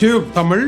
Tube Tamil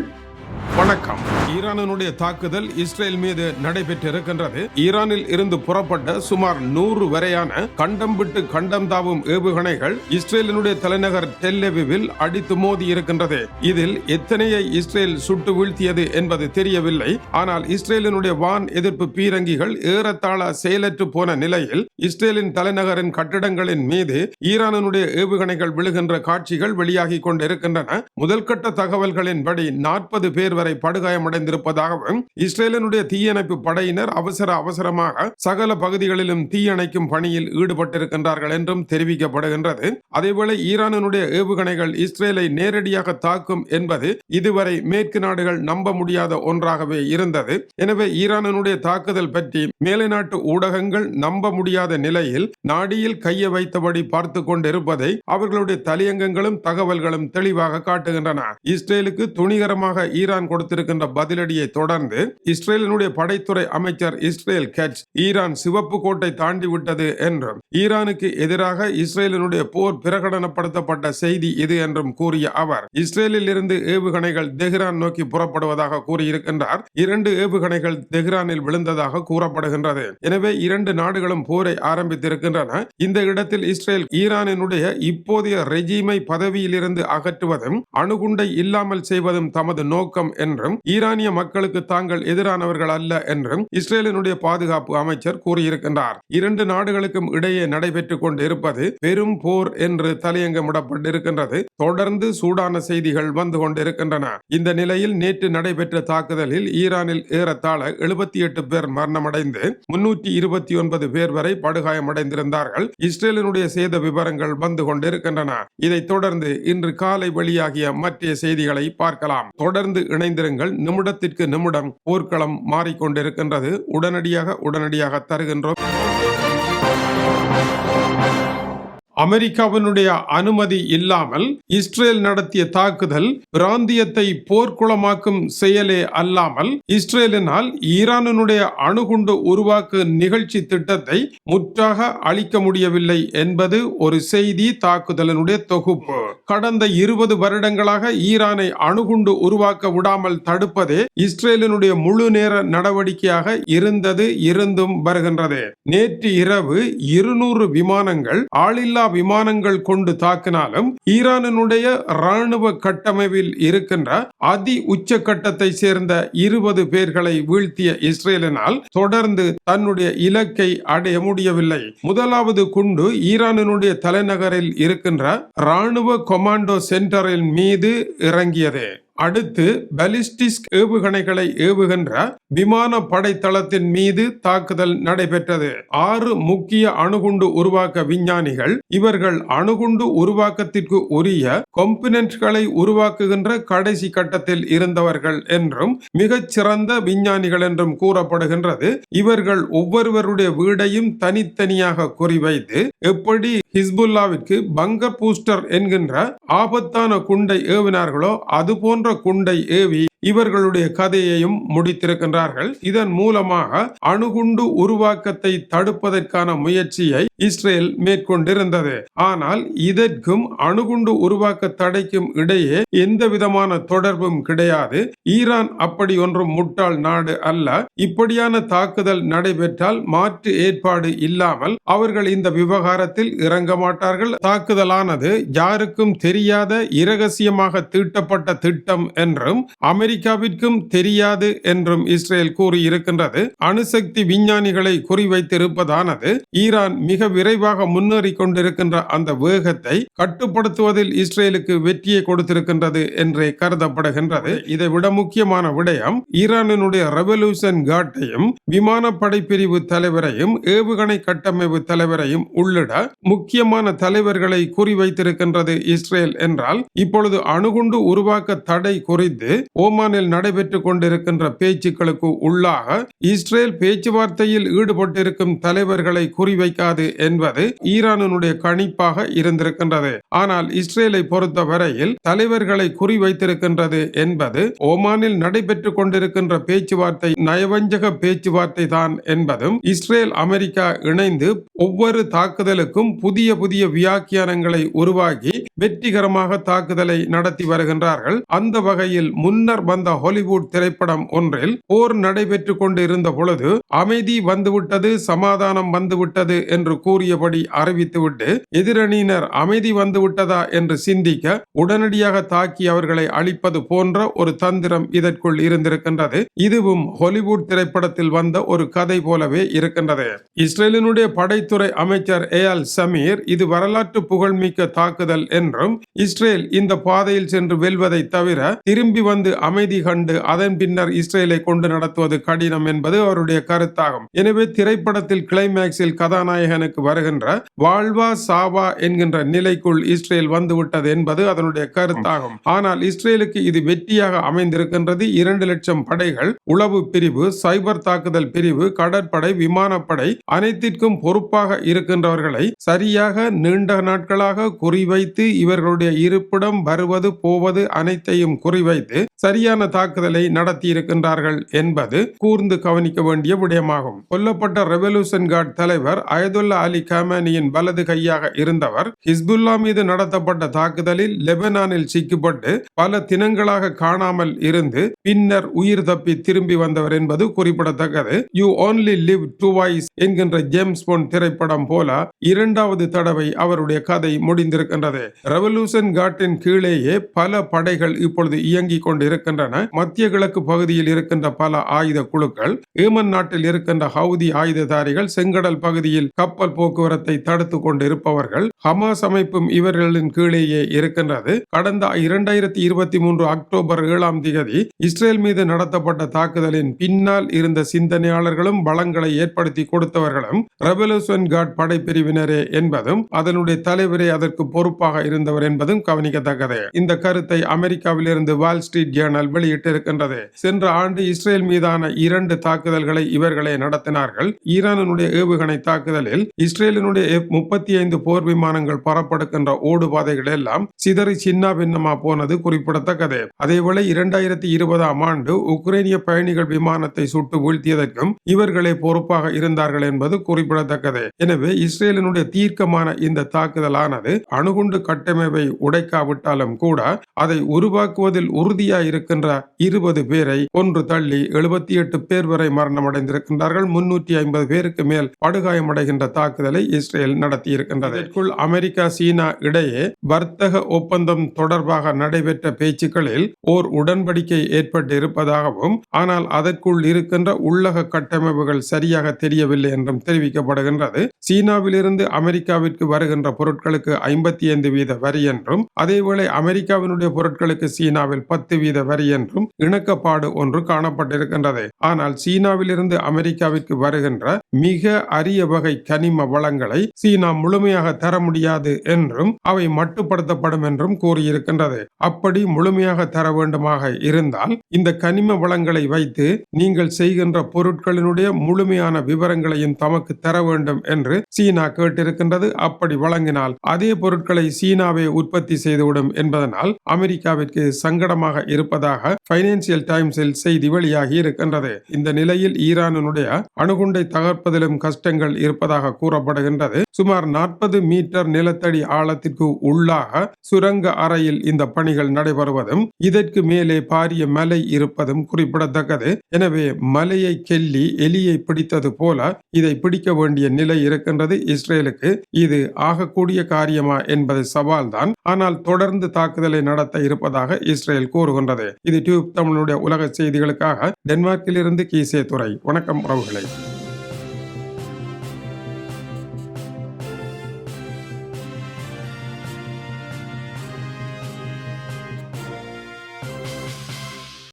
வணக்கம். ஈரானுடைய தாக்குதல் இஸ்ரேல் மீது நடைபெற்றிருக்கின்றது. ஈரானில் இருந்து புறப்பட்ட சுமார் நூறு வரையான கண்டம் விட்டு கண்டம் தாவும் ஏவுகணைகள் இஸ்ரேலினுடைய தலைநகர் டெல்லெவிவில் அடித்து மோதி இருக்கின்றது. இதில் எத்தனையை இஸ்ரேல் சுட்டு வீழ்த்தியது என்பது தெரியவில்லை. ஆனால் இஸ்ரேலினுடைய வான் எதிர்ப்பு பீரங்கிகள் ஏறத்தாழ செயலற்று போன நிலையில் இஸ்ரேலின் தலைநகரின் கட்டிடங்களின் மீது ஈரானுடைய ஏவுகணைகள் விழுகின்ற காட்சிகள் வெளியாகி கொண்டிருக்கின்றன. முதல்கட்ட தகவல்களின்படி நாற்பது பேர் வரை படை படுகாயமடைந்திருப்பதாகவும் இஸ்ரேலினுடைய தீயணைப்பு படையினர் அவசர அவசரமாக சகல பகுதிகளிலும் தீயணைக்கும் பணியில் ஈடுபட்டிருக்கின்றார்கள் என்றும் தெரிவிக்கப்படுகின்றது. அதேவேளை ஈரானினுடைய ஏவுகணைகள் இஸ்ரேலை நேரடியாக தாக்கும் என்பது இதுவரை மேற்கு நாடுகள் நம்ப முடியாத ஒன்றாகவே இருந்தது. எனவே ஈரானினுடைய தாக்குதல் பற்றி மேலை நாட்டு ஊடகங்கள் நம்ப முடியாத நிலையில் நாடியில் கையை வைத்தபடி பார்த்து கொண்டிருப்பதை அவர்களுடைய தலையங்கங்களும் தகவல்களும் தெளிவாக காட்டுகின்றன. இஸ்ரேலுக்கு துணிகரமாக ஈரான் கொடுத்த கொடுத்திருக்கின்ற பதிலடியை தொடர்ந்து இஸ்ரேலினுடைய படைத்துறை அமைச்சர் இஸ்ரேல் கட்ச் ஈரான் சிவப்பு கோட்டை தாண்டி விட்டது என்றும் ஈரானுக்கு எதிராக இஸ்ரேலினுடைய போர் பிரகடனப்படுத்தப்பட்ட செய்தி இது என்றும் கூறிய அவர் இஸ்ரேலில் இருந்து ஏவுகணைகள் தெஹ்ரான் நோக்கி புறப்படுவதாக கூறியிருக்கின்றார். இரண்டு ஏவுகணைகள் தெஹ்ரானில் விழுந்ததாக கூறப்படுகின்றது. எனவே இரண்டு நாடுகளும் போரை ஆரம்பித்திருக்கின்றன. இந்த இடத்தில் இஸ்ரேல் ஈரானினுடைய இப்போதைய ரெஜிமை பதவியிலிருந்து அகற்றுவதும் அணுகுண்டை இல்லாமல் செய்வதும் தமது நோக்கம் என்றும் ஈரானிய மக்களுக்கு தாங்கள் எதிரானவர்கள் அல்ல என்றும் இஸ்ரேலினுடைய பாதுகாப்பு அமைச்சர் கூறியிருக்கின்றார். இரண்டு நாடுகளுக்கும் இடையே நடைபெற்றுக் கொண்டிருப்பது பெரும் போர் என்று தலையங்கமிடப்பட்டிருக்கின்றது. தொடர்ந்து சூடான செய்திகள் வந்து கொண்டிருக்கின்றன. இந்த நிலையில் நேற்று நடைபெற்ற தாக்குதலில் ஈரானில் ஏறத்தாழ எழுபத்தி எட்டு பேர் மரணமடைந்து முன்னூற்றி இருபத்தி ஒன்பது பேர் வரை படுகாயமடைந்திருந்தார்கள். இஸ்ரேலினுடைய சேத விவரங்கள் வந்து கொண்டிருக்கின்றன. இதைத் தொடர்ந்து இன்று காலை வெளியாகிய மற்ற செய்திகளை பார்க்கலாம். தொடர்ந்து இணைந்து இணைந்திருங்கள் நிமிடத்திற்கு நிமிடம் போர்க்களம் மாறிக்கொண்டிருக்கின்றது. உடனடியாக உடனடியாக தருகின்றோம். அமெரிக்காவினுடைய அனுமதி இல்லாமல் இஸ்ரேல் நடத்திய தாக்குதல் பிராந்தியத்தை போர்க்குளமாக்கும் செயலே அல்லாமல் இஸ்ரேலினால் ஈரானினுடைய அணுகுண்டு உருவாக்கு நிகழ்ச்சி திட்டத்தை முற்றாக அளிக்க முடியவில்லை என்பது ஒரு செய்தி தாக்குதலினுடைய தொகுப்பு. கடந்த இருபது வருடங்களாக ஈரானை அணுகுண்டு உருவாக்க விடாமல் தடுப்பதே இஸ்ரேலினுடைய முழு நேர நடவடிக்கையாக இருந்தது இருந்தும் வருகின்றது. நேற்று இரவு இருநூறு விமானங்கள் ஆளில்லா விமானங்கள் கொண்டு தாக்கினாலும் ஈரானினுடைய ராணுவ கட்டமைப்பில் இருக்கின்ற அதி உச்ச கட்டத்தை சேர்ந்த இருபது பேர்களை வீழ்த்திய இஸ்ரேலினால் தொடர்ந்து தன்னுடைய இலக்கை அடைய முடியவில்லை. முதலாவது குண்டு ஈரானினுடைய தலைநகரில் இருக்கின்ற ராணுவ கொமாண்டோ சென்டரின் மீது இறங்கியது. அடுத்து பலிஸ்டிக் ஏவுகணைகளை ஏவுகின்ற விமான படைத்தளத்தின் மீது தாக்குதல் நடைபெற்றது. ஆறு முக்கிய அணுகுண்டு உருவாக்க விஞ்ஞானிகள் இவர்கள் அணுகுண்டு உருவாக்கத்திற்கு உரிய கொம்பினன்ட்களை உருவாக்குகின்ற கடைசி கட்டத்தில் இருந்தவர்கள் என்றும் மிகச்சிறந்த விஞ்ஞானிகள் என்றும் கூறப்படுகின்றது. இவர்கள் ஒவ்வொருவருடைய வீடையும் தனித்தனியாக குறிவைத்து எப்படி ஹிஸ்புல்லாவிற்கு பங்கர் பூஸ்டர் என்கின்ற ஆபத்தான குண்டை ஏவினார்களோ அதுபோன்ற போன்ற குண்டை ஏவி இவர்களுடைய கதையையும் முடித்திருக்கின்றார்கள். இதன் மூலமாக அணுகுண்டு உருவாக்கத்தை தடுப்பதற்கான முயற்சியை இஸ்ரேல் மேற்கொண்டிருந்தது. ஆனால் இதற்கும் அணுகுண்டு உருவாக்க தடைக்கும் இடையே எந்த விதமான தொடர்பும் கிடையாது. ஈரான் அப்படி ஒன்றும் முட்டாள் நாடு அல்ல. இப்படியான தாக்குதல் நடைபெற்றால் மாற்று ஏற்பாடு இல்லாமல் அவர்கள் இந்த விவகாரத்தில் இறங்க மாட்டார்கள். தாக்குதலானது யாருக்கும் தெரியாத இரகசியமாக தீட்டப்பட்ட திட்டம் என்றும் அமெரிக்க அமெரிக்காவிற்கும் தெரியாது என்றும் இஸ்ரேல் கூறியிருக்கின்றது. அணுசக்தி விஞ்ஞானிகளை குறிவைத்திருப்பதானது ஈரான் மிக விரைவாக முன்னேறி கொண்டிருக்கின்ற அந்த வேகத்தை கட்டுப்படுத்துவதில் இஸ்ரேலுக்கு வெற்றியை கொடுத்திருக்கின்றது என்றே கருதப்படுகின்றது. இதை விட முக்கியமான விடயம் ஈரானினுடைய ரெவல்யூஷன் காட்டையும் விமானப்படை பிரிவு தலைவரையும் ஏவுகணை கட்டமைப்பு தலைவரையும் உள்ளிட முக்கியமான தலைவர்களை குறிவைத்திருக்கின்றது இஸ்ரேல் என்றால் இப்பொழுது அணுகுண்டு உருவாக்க தடை குறித்து ஓமன் ஓமானில் நடைபெற்று கொண்டிருக்கின்ற பேச்சுக்களுக்கு உள்ளாக இஸ்ரேல் பேச்சுவார்த்தையில் ஈடுபட்டிருக்கும் தலைவர்களை குறிவைக்காது என்பது ஈரானுடைய கணிப்பாக இருந்திருக்கின்றது. ஆனால் இஸ்ரேலை பொறுத்தவரையில் தலைவர்களை குறிவைத்திருக்கின்றது என்பது ஓமானில் நடைபெற்று கொண்டிருக்கின்ற பேச்சுவார்த்தை நயவஞ்சக பேச்சுவார்த்தை தான் என்பதும் இஸ்ரேல் அமெரிக்கா இணைந்து ஒவ்வொரு தாக்குதலுக்கும் புதிய புதிய வியாக்கியானங்களை உருவாக்கி வெற்றிகரமாக தாக்குதலை நடத்தி வருகின்றார்கள். அந்த வகையில் முன்னர் வந்த ஹாலிவுட் திரைப்படம் ஒன்றில் போர் நடைபெற்றுக் கொண்டிருந்த பொழுது அமைதி வந்துவிட்டது சமாதானம் வந்துவிட்டது என்று கூறியபடி அறிவித்துவிட்டு எதிரணியினர் அமைதி வந்துவிட்டதா என்று சிந்திக்க உடனடியாக தாக்கி அவர்களை அழிப்பது போன்ற ஒரு தந்திரம் இதற்குள் இருந்திருக்கின்றது. இதுவும் ஹாலிவுட் திரைப்படத்தில் வந்த ஒரு கதை போலவே இருக்கின்றது. இஸ்ரேலினுடைய படைத்துறை அமைச்சர் ஏ ஏஆல் சமீர் இது வரலாற்று புகழ்மிக்க தாக்குதல் என்றும் இஸ்ரேல் இந்த பாதையில் சென்று வெல்வதை தவிர திரும்பி வந்து அமைதி கண்டு அதன் பின்னர் இஸ்ரேலை கொண்டு நடத்துவது கடினம் என்பது அவருடைய கருத்தாகும். எனவே திரைப்படத்தில் கிளைமேக்ஸில் கதாநாயகனுக்கு வருகின்ற வாழ்வா சாவா என்கின்ற நிலைக்குள் இஸ்ரேல் வந்துவிட்டது என்பது அதனுடைய கருத்தாகும். ஆனால் இஸ்ரேலுக்கு இது வெற்றியாக அமைந்திருக்கின்றது. இரண்டு லட்சம் படைகள் உளவு பிரிவு சைபர் தாக்குதல் பிரிவு கடற்படை விமானப்படை அனைத்திற்கும் பொறுப்பாக இருக்கின்றவர்களை சரியாக நீண்ட நாட்களாக குறிவைத்து இவர்களுடைய இருப்பிடம் வருவது போவது அனைத்தையும் குறிவைத்து சரியான தாக்குதலை நடத்தியிருக்கின்றார்கள் என்பது கூர்ந்து கவனிக்க வேண்டிய விடயமாகும். கொல்லப்பட்ட ரெவல்யூஷன் கார்டு தலைவர் அயதுல்லா அலி கமானியின் வலது கையாக இருந்தவர் ஹிஸ்புல்லா மீது நடத்தப்பட்ட தாக்குதலில் லெபனானில் சிக்கப்பட்டு பல தினங்களாக காணாமல் இருந்து பின்னர் உயிர் தப்பி திரும்பி வந்தவர் என்பது குறிப்பிடத்தக்கது. You only live twice என்கின்ற ஜேம்ஸ் போன் திரைப்படம் போல இரண்டாவது தடவை அவருடைய கதை முடிந்திருக்கின்றது. ரெவல்யூஷன் காட்டின் கீழேயே பல படைகள் இப்பொழுது இயங்கிக் கொண்டு இருக்கின்றன. மத்திய கிழக்கு பகுதியில் இருக்கின்ற பல ஆயுத குழுக்கள் ஏமன் நாட்டில் இருக்கின்ற ஹவுதி ஆயுததாரிகள் செங்கடல் பகுதியில் கப்பல் போக்குவரத்தை தடுத்து கொண்டு இருப்பவர்கள் ஹமாஸ் அமைப்பும் இவர்களின் கீழேயே இருக்கின்றது. கடந்த இரண்டாயிரத்தி இருபத்தி மூன்று அக்டோபர் ஏழாம் தேதி இஸ்ரேல் மீது நடத்தப்பட்ட தாக்குதலின் பின்னால் இருந்த சிந்தனையாளர்களும் பலங்களை ஏற்படுத்தி கொடுத்தவர்களும் ரெவல்யூஷன் கார்ட் படைப்பிரிவினரே என்பதும் அதனுடைய தலைவரே அதற்கு பொறுப்பாக இருந்தவர் என்பதும் கவனிக்கத்தக்கது. இந்த கருத்தை அமெரிக்காவிலிருந்து வால் ஸ்ட்ரீட் ஜேர்னல் வெளியிட்டிருக்கின்றது சென்ற ஆண்டு இஸ்ரேல் மீதான இரண்டு தாக்குதல்களை இவர்களே நடத்தினார்கள். ஈரானினுடைய ஏவுகணை தாக்குதலில் இஸ்ரேலினுடைய எஃப் முப்பத்தி ஐந்து போர் விமானங்கள் பரப்படுகின்ற ஓடுபாதைகள் எல்லாம் சிதறி சின்ன பின்னமா போனது குறிப்பிடத்தக்கது. அதேவேளை இரண்டாயிரத்தி இருபதாம் ஆண்டு உக்ரைனிய பயணிகள் விமானத்தை சுட்டு வீழ்த்தியதற்கும் இவர்களே பொறுப்பாக இருந்தார்கள் என்பது குறிப்பிடத்தக்கது. எனவே இஸ்ரேலினுடைய தீர்க்கமான இந்த தாக்குதலானது அணுகுண்டு கட்டமைப்பை உடைக்காவிட்டாலும் கூட அதை உருவாக்குவதில் உறுதியாக இருக்கின்ற இருபது பேரை ஒன்று தள்ளி எழுபத்தி எட்டு பேர் வரை மரணம் அடைந்திருக்கின்றார்கள் முன்னூற்றி ஐம்பது பேருக்கு மேல் படுகாயமடைகின்ற தாக்குதலை இஸ்ரேல் நடத்தியிருக்கின்றது. இதற்குள் அமெரிக்கா சீனா இடையே வர்த்தக ஒப்பந்தம் தொடர்பாக நடைபெற்ற பேச்சுக்களில் ஓர் உடன்படிக்கை ஏற்பட்டு இருப்பதாகவும் ஆனால் அதற்குள் இருக்கின்ற உள்ளக கட்டமைப்புகள் சரியாக தெரியவில்லை என்றும் தெரிவிக்கப்படுகின்றது. சீனாவிலிருந்து அமெரிக்காவிற்கு வருகின்ற பொருட்களுக்கு ஐம்பத்தி ஐந்து வீத வரி என்றும் அதேவேளை அமெரிக்காவினுடைய பொருட்களுக்கு சீனாவில் பத்து வீத வரி என்றும் இணக்கப்பாடு ஒன்று காணப்பட்டிருக்கின்றது. ஆனால் சீனாவிலிருந்து அமெரிக்காவிற்கு வருகின்ற மிக அரிய வகை கனிம வளங்களை சீனா முழுமையாக தர முடியாது என்றும் அவை மட்டுப்படுத்தப்படும் என்றும் கூறியிருக்கின்றது. அப்படி முழுமையாக தர வேண்டுமாக இருந்தால் இந்த கனிம வளங்களை வைத்து நீங்கள் செய்கின்ற பொருட்களினுடைய முழுமையான விவரங்களையும் தமக்கு தர வேண்டும் என்று சீனா கேட்டிருக்கின்றது. அப்படி வழங்கினால் அதே பொருட்களை சீனாவே உற்பத்தி செய்துவிடும் என்பதனால் அமெரிக்காவிற்கு சங்கடமாக இருப்பதாக பைனான்சியல் டைம்ஸில் செய்தி வெளியாகி இருக்கின்றது. இந்த நிலையில் ஈரானுடைய அணுகுண்டை தகர்ப்பதிலும் கஷ்டங்கள் இருப்பதாக கூறப்படுகின்றது. சுமார் நாற்பது மீட்டர் நிலத்தடி ஆழத்திற்கு உள்ளாக சுரங்க அறையில் இந்த பணிகள் நடைபெறுவதும் இதற்கு மேலே பாரிய மலை இருப்பதும் குறிப்பிடத்தக்கது. எனவே மலையை கெல்லி எலியை பிடித்தது போல இதை பிடிக்க வேண்டிய நிலை இருக்கின்றது இஸ்ரேலுக்கு. இது ஆகக்கூடிய காரியமா என்பது சவால்தான். ஆனால் தொடர்ந்து தாக்குதலை நடத்த இருப்பதாக இஸ்ரேல் கூறுகின்றது. இது டியூப் தமிழுடைய உலக செய்திகளுக்காக டென்மார்க்கிலிருந்து கீசே துறை வணக்கம் உறவுகளை.